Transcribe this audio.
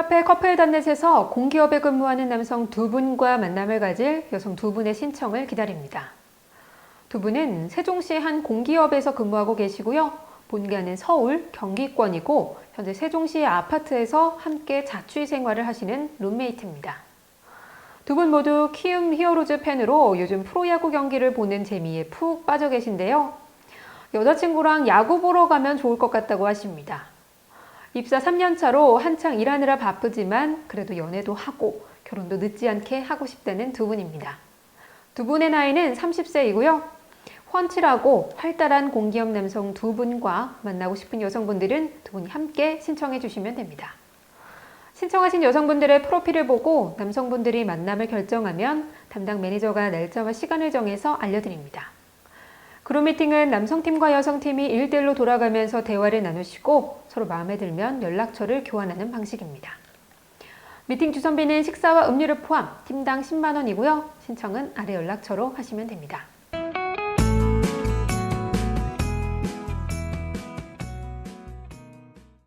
카페 커플 단넷에서 공기업에 근무하는 남성 두 분과 만남을 가질 여성 두 분의 신청을 기다립니다. 두 분은 세종시 한 공기업에서 근무하고 계시고요. 본가는 서울, 경기권이고 현재 세종시의 아파트에서 함께 자취 생활을 하시는 룸메이트입니다. 두 분 모두 키움 히어로즈 팬으로 요즘 프로야구 경기를 보는 재미에 푹 빠져 계신데요. 여자친구랑 야구 보러 가면 좋을 것 같다고 하십니다. 입사 3년 차로 한창 일하느라 바쁘지만 그래도 연애도 하고 결혼도 늦지 않게 하고 싶다는 두 분입니다. 두 분의 나이는 30세이고요. 훤칠하고 활달한 공기업 남성 두 분과 만나고 싶은 여성분들은 두 분이 함께 신청해 주시면 됩니다. 신청하신 여성분들의 프로필을 보고 남성분들이 만남을 결정하면 담당 매니저가 날짜와 시간을 정해서 알려드립니다. 그룹 미팅은 남성팀과 여성팀이 1대1로 돌아가면서 대화를 나누시고 서로 마음에 들면 연락처를 교환하는 방식입니다. 미팅 주선비는 식사와 음료를 포함 팀당 10만 원이고요. 신청은 아래 연락처로 하시면 됩니다.